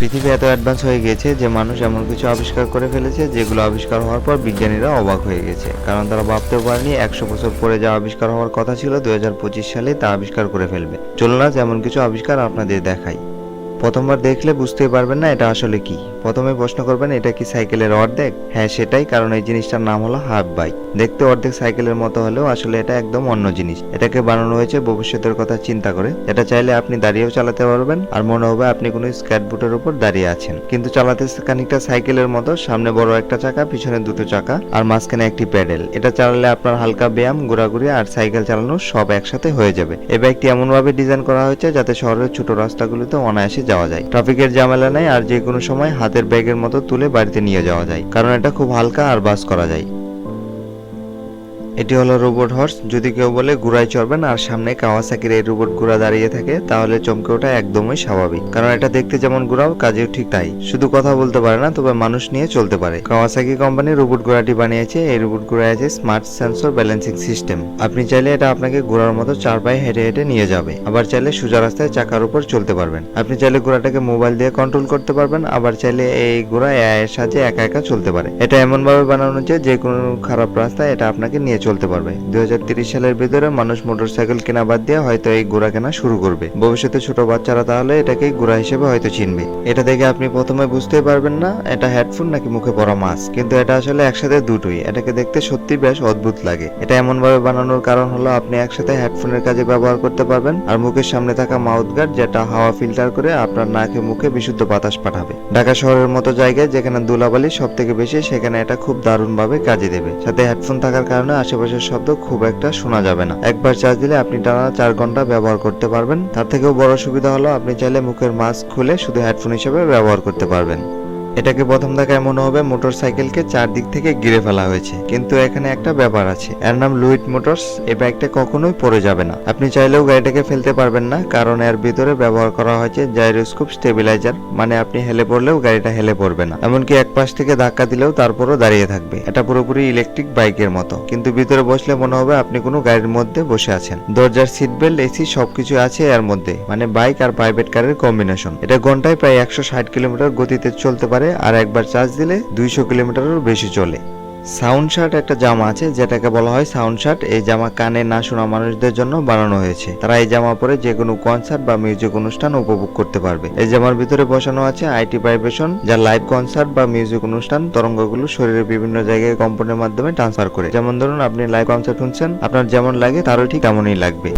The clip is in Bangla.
পৃথিবী এত অ্যাডভান্স হয়ে গেছে যে মানুষ এমন কিছু আবিষ্কার করে ফেলেছে যেগুলো আবিষ্কার হওয়ার পর বিজ্ঞানীরা অবাক হয়ে গেছে। কারণ তারা ভাবতেও পারেনি একশো বছর পরে যা আবিষ্কার হওয়ার কথা ছিল দুই হাজার পঁচিশ সালে তা আবিষ্কার করে ফেলবে। চলুন আজ এমন কিছু আবিষ্কার আপনাদের দেখাই। প্রথমবার দেখলে বুঝতেই পারবেন না এটা আসলে কি। প্রথমে প্রশ্ন করবেন, এটা কি সাইকেলের অর্ধেক? হ্যাঁ সেটাই, কারণ এই জিনিসটার নাম হলো হাফ বাইক। দেখতে অর্ধেক সাইকেলের মতো হলেও আসলে এটা একদম অন্য জিনিস। এটাকে বানানো হয়েছে ভবিষ্যতের কথা চিন্তা করে। এটা চাইলে আপনি দাঁড়িয়েও চালাতে পারবেন, আর মনে হবে আপনি কোনো স্কেটবোর্ডের উপর দাঁড়িয়ে আছেন। কিন্তু চালাতে খানিকটা সাইকেলের মতো, সামনে বড় একটা চাকা, পিছনে দুটো চাকা, আর মাঝখানে একটি প্যাডেল। এটা চালালে আপনার হালকা ব্যায়াম, ঘোরাঘুরি, আর সাইকেল চালানো সব একসাথে হয়ে যাবে। এই বাইকটি এমনভাবে ডিজাইন করা হয়েছে যাতে শহরের ছোট রাস্তাগুলিতে অনায়াসে যাওয়া যায়। ট্রাফিকের ঝামেলা নেই আর যে কোনো সময় হাতের ব্যাগের মতো তুলে বাড়িতে নিয়ে যাওয়া যায়। কারণ এটা খুব হালকা আর বাস করা যায়। এটি হলো রোবট হর্স। যদি কেউ বলে ঘোড়ায় চড়বেন আর সামনে কাওয়াসাকির এই রোবট ঘোড়া দাঁড়িয়ে থাকে, তাহলে চমকে ওঠা একদমই স্বাভাবিক। কারণ এটা দেখতে যেমন ঘোড়াও, কাজেও ঠিক তাই। শুধু কথা বলতে পারে না, তবে মানুষ নিয়ে চলতে পারে। কাওয়াসাকি কোম্পানি রোবট ঘোড়াটি বানিয়েছে। এই রোবট ঘোড়ায় আছে স্মার্ট সেন্সর ব্যালেন্সিং সিস্টেম আপনি চাইলে এটা আপনাকে ঘোড়ার মতো চার পায়ে হেঁটে হেঁটে নিয়ে যাবে। আবার চাইলে সোজা রাস্তায় চাকার উপর চলতে পারবেন। আপনি চাইলে ঘোড়াটাকে মোবাইল দিয়ে কন্ট্রোল করতে পারবেন। আবার চাইলে এই ঘোড়া এআই এর সাহায্যে একা একা চলতে পারে। এটা এমন ভাবে বানানো যে যে কোনো খারাপ রাস্তায় এটা আপনাকে নিয়ে চলতে পারবে। দুই সালের ভিতরে মানুষ মোটরসাইকেল কেনা বাদ দিয়ে হয়তো এই ঘোড়া কেনা শুরু করবে। ভবিষ্যতে ছোট বাচ্চারা তাহলে এটাকে ঘোড়া হিসেবে হয়তো চিনবে। এটা দেখে আপনি প্রথমে বুঝতেই পারবেন না, এটা হেডফোন নাকি মুখে পড়া মাস্ক কিন্তু এটা আসলে একসাথে দুটোই। এটাকে দেখতে সত্যি বেশ অদ্ভুত লাগে। এটা এমন ভাবে বানানোর কারণ হলো আপনি একসাথে হেডফোনের কাজে ব্যবহার করতে পারবেন আর মুখের সামনে থাকা মাউথ গার্ড যেটা হাওয়া ফিল্টার করে আপনার নাকে মুখে বিশুদ্ধ বাতাস পাঠাবে। ঢাকা শহরের মতো জায়গায় যেখানে ধুলাবালি সব থেকে বেশি, সেখানে এটা খুব দারুণ ভাবে কাজে দেবে। সাথে হেডফোন থাকার কারণে আশেপাশের শব্দ খুব একটা শোনা যাবে না। একবার চার্জ দিলে আপনি টানা চার ঘণ্টা ব্যবহার করতে পারবেন। তার থেকেও বড় সুবিধা হলো আপনি চাইলে মুখের মাস্ক খুলে শুধু হেডফোন হিসেবে ব্যবহার করতে পারবেন। এটাকে প্রথম দেখায় মনে হবে মোটর সাইকেলকে চারদিক থেকে ঘিরে ফেলা হয়েছে। কিন্তু এখানে একটা ব্যাপার আছে। এর নাম লুইট মোটরস। এই বাইকটা কখনোই পড়ে যাবে না। আপনি চাইলেও গাড়িটাকে ফেলতে পারবেন না, কারণ এর ভিতরে ব্যবহার করা হয়েছে জাইরোস্কোপ স্টেবিলাইজার মানে আপনি হেলে পড়লেও গাড়িটা হেলে পড়বে না। এমনকি এক পাশ থেকে ধাক্কা দিলেও তারপরও দাঁড়িয়ে থাকবে। এটা পুরোপুরি ইলেকট্রিক বাইকের মতো। কিন্তু ভিতরে বসলে মনে হবে আপনি কোনো গাড়ির মধ্যে বসে আছেন। দরজার সিট বেল্ট এসি সবকিছু আছে এর মধ্যে। মানে বাইক আর প্রাইভেট কারের কম্বিনেশন এটা ঘন্টায় প্রায় একশো ষাট কিলোমিটার গতিতে চলতে পারে আর একবার চার্জ দিলে দুইশো কিলোমিটারেরও বেশি চলে। সাউন্ড শার্ট একটা জামা আছে, যেটাকে বলা হয় সাউন্ড শার্ট। এই জামা কানে না শোনা মানুষদের জন্য বানানো হয়েছে। তারা এই জামা পরে যে কোনো কনসার্ট বা মিউজিক অনুষ্ঠান উপভোগ করতে পারবে। এই জামার ভিতরে বসানো আছে আইটি ভাইব্রেশন যা লাইভ কনসার্ট বা মিউজিক অনুষ্ঠান তরঙ্গগুলো শরীরের বিভিন্ন জায়গায় কম্পনের মাধ্যমে ট্রান্সফার করে। যেমন ধরুন, আপনি লাইভ কনসার্ট শুনছেন, আপনার যেমন লাগে, তারও ঠিক তেমনই লাগবে।